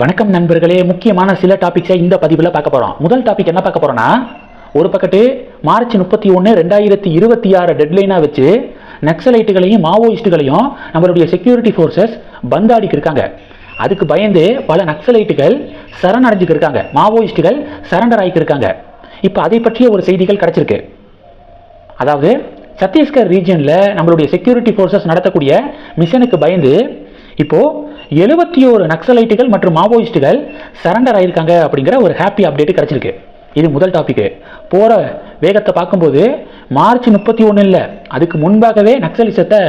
வணக்கம் நண்பர்களே முக்கியமான சில டாபிக்ஸை இந்த பதிவில் பார்க்க போகிறோம் முதல் டாபிக் என்ன பார்க்க போகிறோன்னா ஒரு பக்கத்து மார்ச் முப்பத்தி ஒன்று ரெண்டாயிரத்தி இருபத்தி ஆறு டெட்லைனாக வச்சு நக்சலைட்டுகளையும் மாவோயிஸ்ட்டுகளையும் நம்மளுடைய செக்யூரிட்டி ஃபோர்ஸஸ் பந்தாடிக்கு இருக்காங்க. அதுக்கு பயந்து பல நக்சலைட்டுகள் சரணடைஞ்சுக்கு இருக்காங்க. மாவோயிஸ்ட்டுகள் சரண்டர் ஆகிக்கு இருக்காங்க. இப்போ அதை பற்றிய ஒரு செய்திகள் கிடச்சிருக்கு. அதாவது சத்தீஸ்கர் ரீஜனில் நம்மளுடைய செக்யூரிட்டி ஃபோர்ஸஸ் நடத்தக்கூடிய மிஷனுக்கு பயந்து இப்போ எழுபத்தி ஒரு நக்சலைட்டுகள் மற்றும் மாவோயிஸ்ட்டுகள் சரண்டர் ஆகியிருக்காங்க அப்படிங்கிற ஒரு ஹாப்பி அப்டேட் கிடச்சிருக்கு. இது முதல் டாப்பிக்கு போகிற வேகத்தை பார்க்கும்போது மார்ச் முப்பத்தி ஒன்று இல்லை. அதுக்கு முன்பாகவே நக்சலிசத்தை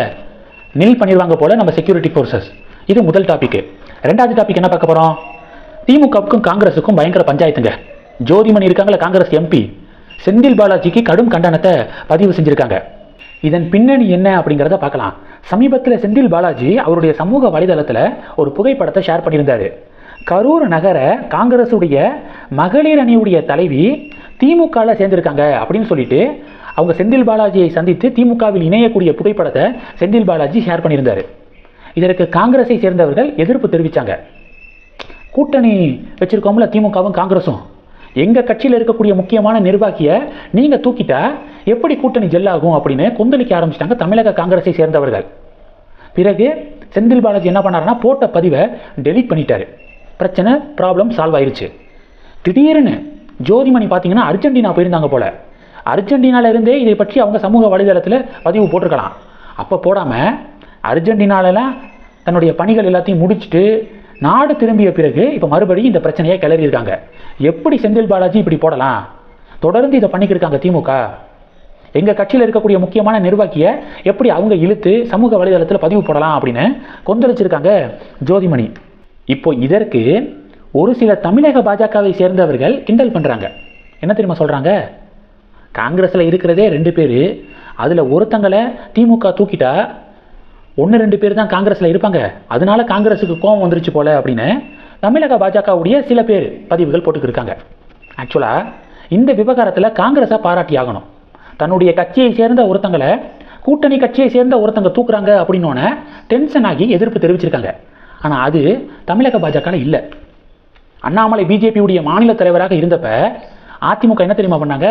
நில் பண்ணிடுவாங்க போல் நம்ம செக்யூரிட்டி ஃபோர்ஸஸ் இது முதல் டாப்பிக்கு ரெண்டாவது டாபிக் என்ன பார்க்க போகிறோம் திமுகவுக்கும் காங்கிரஸுக்கும் பயங்கர பஞ்சாயத்துங்க. ஜோதிமணி இருக்காங்களா காங்கிரஸ் எம்பி செந்தில் பாலாஜிக்கு கடும் கண்டனத்தை பதிவு செஞ்சுருக்காங்க. இதன் பின்னணி என்ன அப்படிங்கிறத பார்க்கலாம். சமீபத்தில் செந்தில் பாலாஜி அவருடைய சமூக வலைதளத்தில் ஒரு புகைப்படத்தை ஷேர் பண்ணியிருந்தார். கரூர் நகர காங்கிரஸுடைய மகளிர் அணியுடைய தலைவி திமுகவில் சேர்ந்திருக்காங்க அப்படின்னு சொல்லிட்டு அவங்க செந்தில் பாலாஜியை சந்தித்து திமுகவில் இணையக்கூடிய புகைப்படத்தை செந்தில் பாலாஜி ஷேர் பண்ணியிருந்தாரு. இதற்கு காங்கிரஸை சேர்ந்தவர்கள் எதிர்ப்பு தெரிவித்தாங்க கூட்டணி வச்சிருக்கோம்ல திமுகவும் காங்கிரஸும் எங்கள் கட்சியில் இருக்கக்கூடிய முக்கியமான நிர்வாகியை நீங்கள் தூக்கிட்டா எப்படி கூட்டணி ஜெல்லாகும் அப்படின்னு கொந்தளிக்க ஆரம்பிச்சிட்டாங்க தமிழக காங்கிரஸை சேர்ந்தவர்கள். பிறகு செந்தில் பாலாஜி என்ன பண்ணாருன்னா போட்ட பதிவை டெலீட் பண்ணிட்டாரு. பிரச்சனை ப்ராப்ளம் சால்வ் ஆயிடுச்சு திடீர்னு ஜோதிமணி பார்த்தீங்கன்னா அர்ஜென்டினா போயிருந்தாங்க போல. அர்ஜென்டினால இருந்தே இதை பற்றி அவங்க சமூக வலைதளத்தில் பதிவு போட்டிருக்கலாம். அப்போ போடாமல் அர்ஜென்டினாலலாம் தன்னுடைய பணிகள் எல்லாத்தையும் முடிச்சுட்டு நாடு திரும்பிய பிறகு இப்போ மறுபடியும் இந்த பிரச்சனையை கிளறியிருக்காங்க. எப்படி செந்தில் பாலாஜி இப்படி போடலாம்? தொடர்ந்து இதை பண்ணிக்கிட்டு இருக்காங்க திமுக. எங்கள் கட்சியில் இருக்கக்கூடிய முக்கியமான நிர்வாகியை எப்படி அவங்க இழுத்து சமூக வலைதளத்தில் பதிவு போடலாம் அப்படின்னு கொந்தளிச்சிருக்காங்க ஜோதிமணி. இப்போ இதற்கு ஒரு சில தமிழக பாஜகவை சேர்ந்தவர்கள் கிண்டல் பண்ணுறாங்க என்ன தெரியுமா சொல்கிறாங்க காங்கிரஸில் இருக்கிறதே ரெண்டு பேர். அதில் ஒருத்தங்களை திமுக தூக்கிட்டா ஒன்று ரெண்டு பேர் தான் காங்கிரஸில் இருப்பாங்க. அதனால காங்கிரஸுக்கு கோபம் வந்துருச்சு போல அப்படின்னு தமிழக பாஜகவுடைய சில பேர் பதிவுகள் போட்டுக்கிருக்காங்க ஆக்சுவலாக இந்த விவகாரத்தில் காங்கிரஸை பாராட்டி ஆகணும் தன்னுடைய கட்சியை சேர்ந்த ஒருத்தங்களை கூட்டணி கட்சியை சேர்ந்த ஒருத்தங்க தூக்குறாங்க அப்படின்னோடனே டென்ஷன் ஆகி எதிர்ப்பு தெரிவிச்சிருக்காங்க. ஆனால் அது தமிழக பாஜகவில் இல்லை. அண்ணாமலை பிஜேபியுடைய மாநில தலைவராக இருந்தப்ப அதிமுக என்ன தெரியுமா பண்ணாங்க?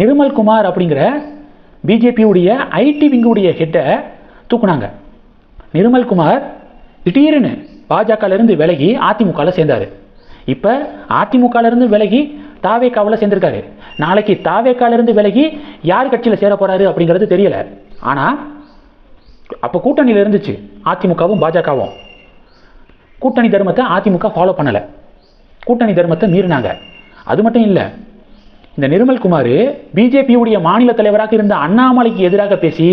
நிர்மல் குமார் அப்படிங்கிற பிஜேபியுடைய ஐடி விங்குடைய ஹெட்டை தூக்குனாங்க. நிர்மல் குமார் திடீர்னு பாஜகலேருந்து விலகி அதிமுகவில் சேர்ந்தார். இப்போ அதிமுகலேருந்து விலகி தாவேக்காவில் சேர்ந்திருக்காரு. நாளைக்கு தாவேக்காலிருந்து விலகி யார் கட்சியில் சேர போகிறாரு அப்படிங்கிறது தெரியல. ஆனால் அப்போ கூட்டணியில் இருந்துச்சு அதிமுகவும் பாஜகவும். கூட்டணி தர்மத்தை அதிமுக ஃபாலோ பண்ணலை. கூட்டணி தர்மத்தை மீறினாங்க. அது மட்டும் இல்லை இந்த நிர்மல்குமார் பிஜேபியுடைய மாநில தலைவராக இருந்த அண்ணாமலைக்கு எதிராக பேசி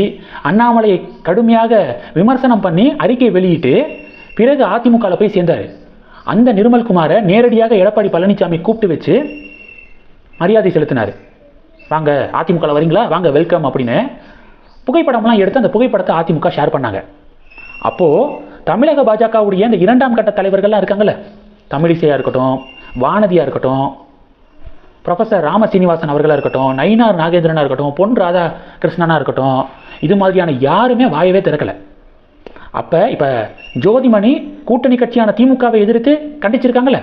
அண்ணாமலையை கடுமையாக விமர்சனம் பண்ணி அறிக்கை வெளியிட்டு பிறகு அதிமுகவில் போய் சேர்ந்தார். அந்த நிர்மல்குமாரை நேரடியாக எடப்பாடி பழனிசாமி கூப்பிட்டு வச்சு மரியாதை செலுத்தினார். வாங்க அதிமுகவில் வரீங்களா? வாங்க வெல்கம் அப்படின்னு. புகைப்படம்லாம் எடுத்து அந்த புகைப்படத்தை அதிமுக ஷேர் பண்ணாங்க. அப்போது தமிழக பாஜகவுடைய இந்த இரண்டாம் கட்ட தலைவர்கள்லாம் இருக்காங்கல்ல தமிழிசையாக இருக்கட்டும் வானதியாக இருக்கட்டும் ப்ரொஃபஸர் ராம சீனிவாசன் அவர்களாக இருக்கட்டும் நயினார் நாகேந்திரனாக இருக்கட்டும் பொன் ராதா கிருஷ்ணனாக இருக்கட்டும் இது மாதிரியான யாருமே வாயவே திறக்கலை. அப்போ இப்போ ஜோதிமணி கூட்டணி கட்சியான திமுகவை எதிர்த்து கண்டிச்சிருக்காங்களே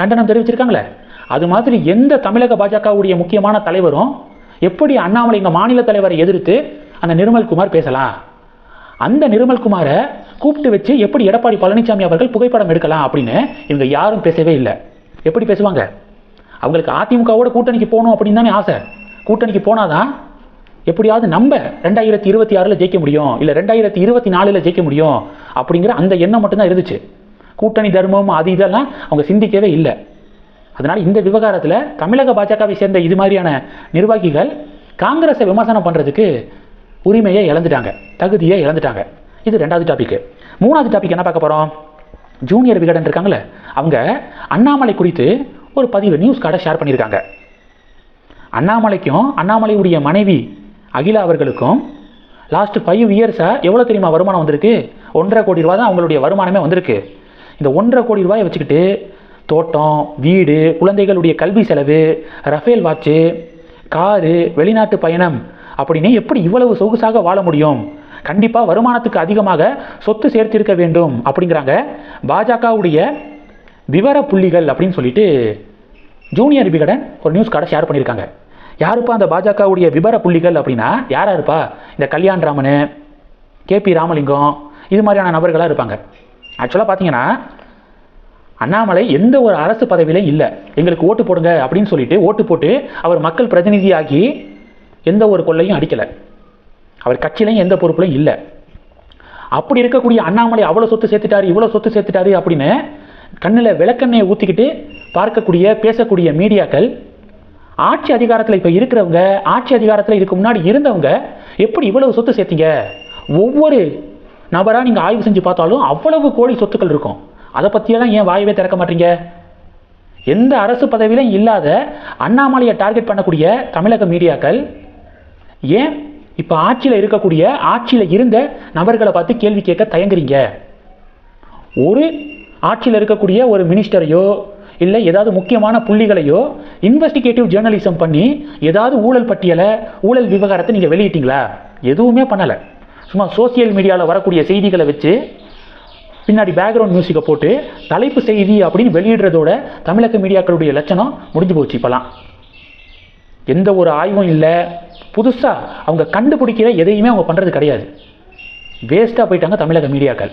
கண்டனம் தெரிவிச்சிருக்காங்களே அது மாதிரி எந்த தமிழக பாஜகவுடைய முக்கியமான தலைவரும் எப்படி அண்ணாமலை இந்த மாநில தலைவரை எதிர்த்து அந்த நிர்மல் குமார் பேசலாம்? அந்த நிர்மல் குமாரை கூப்பிட்டு வச்சு எப்படி எடப்பாடி பழனிசாமி அவர்கள் புகைப்படம் எடுக்கலாம் அப்படின்னு இவங்க யாரும் பேசவே இல்லை. எப்படி பேசுவாங்க? அவங்களுக்கு அதிமுகவோட கூட்டணிக்கு போகணும் அப்படின்னு தானே ஆசை. கூட்டணிக்கு போனாதான் எப்படியாவது நம்ம ரெண்டாயிரத்தி இருபத்தி ஆறில் ஜெயிக்க முடியும் இல்லை ரெண்டாயிரத்தி இருபத்தி நாலில் ஜெயிக்க முடியும் அப்படிங்கிற அந்த எண்ணம் மட்டும்தான் இருந்துச்சு. கூட்டணி தர்மம் அது இதெல்லாம் அவங்க சிந்திக்கவே இல்லை. அதனால் இந்த விவகாரத்தில் தமிழக பாஜகவை சேர்ந்த இது மாதிரியான நிர்வாகிகள் காங்கிரஸை விமர்சனம் பண்ணுறதுக்கு உரிமையை இழந்துட்டாங்க தகுதியை இழந்துட்டாங்க. இது ரெண்டாவது டாபிக் மூணாவது டாபிக் என்ன பார்க்க போகிறோம் ஜூனியர் விகடன் இருக்காங்களே அவங்க அண்ணாமலை குறித்து ஒரு பதிவு நியூஸ் கார்டை ஷேர் பண்ணியிருக்காங்க. அண்ணாமலைக்கும் அண்ணாமலையுடைய மனைவி அகிலா அவர்களுக்கும் லாஸ்ட் ஃபைவ் இயர்ஸாக எவ்வளோ தெரியுமா வருமானம் வந்திருக்கு? ஒன்றரை கோடி ரூபா தான் அவங்களுடைய வருமானமே வந்திருக்கு. இந்த ஒன்றரை கோடி ரூபாயை வச்சுக்கிட்டு தோட்டம் வீடு குழந்தைகளுடைய கல்வி செலவு ரஃபேல் வாட்சு காரு வெளிநாட்டு பயணம். அப்படின்னு எப்படி இவ்வளவு சொகுசாக வாழ முடியும்? கண்டிப்பாக வருமானத்துக்கு அதிகமாக சொத்து சேர்த்திருக்க வேண்டும் அப்படிங்கிறாங்க பாஜகவுடைய விவர புள்ளிகள் அப்படின்னு சொல்லிட்டு ஜூனியர் விகடன் ஒரு நியூஸ் கார்டை ஷேர் பண்ணியிருக்காங்க. யாருப்பா அந்த பாஜகவுடைய விவர புள்ளிகள் அப்படின்னா? யாராக இருப்பா? இந்த கல்யாண் ராமனு கேபி ராமலிங்கம் இது மாதிரியான நபர்களாக இருப்பாங்க. ஆக்சுவலாக பார்த்தீங்கன்னா அண்ணாமலை எந்த ஒரு அரசு பதவியிலும் இல்லை. எங்களுக்கு ஓட்டு போடுங்க அப்படின்னு சொல்லிட்டு ஓட்டு போட்டு அவர் மக்கள் பிரதிநிதியாகி எந்த ஒரு கொள்ளையும் அடிக்கலை. அவர் கட்சியிலையும் எந்த பொறுப்புலையும் இல்லை. அப்படி இருக்கக்கூடிய அண்ணாமலை அவ்வளோ சொத்து சேர்த்துட்டாரு இவ்வளோ சொத்து சேர்த்துட்டாரு அப்படின்னு கண்ணில் விளக்கெண்ணையை ஊற்றிக்கிட்டு பார்க்கக்கூடிய பேசக்கூடிய மீடியாக்கள் ஆட்சி அதிகாரத்தில் இப்போ இருக்கிறவங்க ஆட்சி அதிகாரத்தில் இதுக்கு முன்னாடி இருந்தவங்க எப்படி இவ்வளவு சொத்து சேர்த்தீங்க? ஒவ்வொரு நபராக நீங்கள் ஆய்வு செஞ்சு பார்த்தாலும் அவ்வளவு கோடி சொத்துக்கள் இருக்கும். அதை பற்றியெல்லாம் ஏன் வாயவே திறக்க மாட்டீங்க? எந்த அரசு பதவியிலும் இல்லாத அண்ணாமலையை டார்கெட் பண்ணக்கூடிய தமிழக மீடியாக்கள் ஏன் இப்போ ஆட்சியில் இருக்கக்கூடிய ஆட்சியில் இருந்த நபர்களை பார்த்து கேள்வி கேட்க தயங்குறீங்க? ஒரு ஆட்சியில் இருக்கக்கூடிய ஒரு மினிஸ்டரையோ இல்லை ஏதாவது முக்கியமான புள்ளிகளையோ இன்வெஸ்டிகேட்டிவ் ஜேர்னலிசம் பண்ணி ஏதாவது ஊழல் பட்டியலை ஊழல் விவகாரத்தை நீங்கள் வெளியிட்டீங்களா? எதுவுமே பண்ணலை. சும்மா சோசியல் மீடியாவில் வரக்கூடிய செய்திகளை வச்சு பின்னாடி பேக்ரவுண்ட் மியூசிக்கை போட்டு தலைப்பு செய்தி அப்படின்னு வெளியிடுறதோட தமிழக மீடியாக்களுடைய லட்சணம் முடிஞ்சு போச்சு இப்போலாம் எந்த ஒரு ஆய்வும் இல்லை. புதுசாக அவங்க கண்டுபிடிக்கிற எதையுமே அவங்க பண்ணுறது கிடையாது. வேஸ்ட்டாக போயிட்டாங்க தமிழக மீடியாக்கள்.